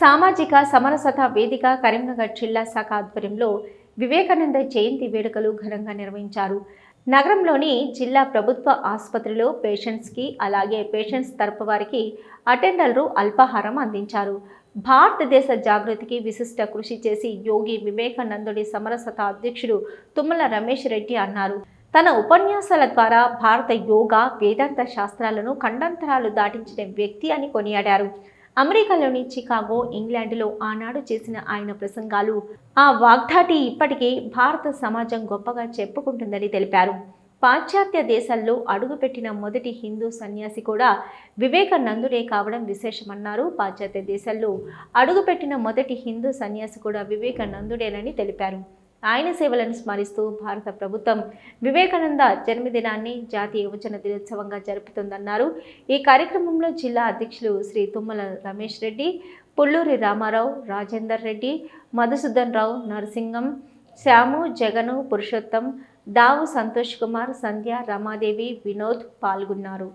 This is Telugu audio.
సామాజిక సమరసత వేదిక కరీంనగర్ జిల్లా శాఖ ఆధ్వర్యంలో వివేకానంద జయంతి వేడుకలు ఘనంగా నిర్వహించారు. నగరంలోని జిల్లా ప్రభుత్వ ఆసుపత్రిలో పేషెంట్స్కి అలాగే పేషెంట్స్ తరపు వారికి అటెండర్లు అల్పాహారం అందించారు. భారతదేశ జాగృతికి విశిష్ట కృషి చేసి యోగి వివేకానందుడి సమరసత అధ్యక్షుడు తుమ్మల రమేష్ రెడ్డి అన్నారు. తన ఉపన్యాసాల ద్వారా భారత యోగా వేదాంత శాస్త్రాలను ఖండాంతరాలు దాటించిన వ్యక్తి అని కొనియాడారు. అమెరికాలోని చికాగో ఇంగ్లాండ్లో ఆనాడు చేసిన ఆయన ప్రసంగాలు ఆ వాగ్దాటి ఇప్పటికీ భారత సమాజం గొప్పగా చెప్పుకుంటుందని తెలిపారు. పాశ్చాత్య దేశాల్లో అడుగుపెట్టిన మొదటి హిందూ సన్యాసి కూడా వివేకానందుడే కావడం విశేషమన్నారు. పాశ్చాత్య దేశాల్లో అడుగుపెట్టిన మొదటి హిందూ సన్యాసి కూడా వివేకానందుడేనని తెలిపారు. ఆయన సేవలను స్మరిస్తూ భారత ప్రభుత్వం వివేకానంద జన్మదినాన్ని జాతీయ యువజన దినోత్సవంగా జరుపుతుందన్నారు. ఈ కార్యక్రమంలో జిల్లా అధ్యక్షులు శ్రీ తుమ్మల రమేష్ రెడ్డి పుల్లూరి రామారావు రాజేందర్ రెడ్డి మధుసూదన్ రావు నరసింగం శ్యాము జగను పురుషోత్తం దావు సంతోష్ కుమార్ సంధ్య రమాదేవి వినోద్ పాల్గొన్నారు.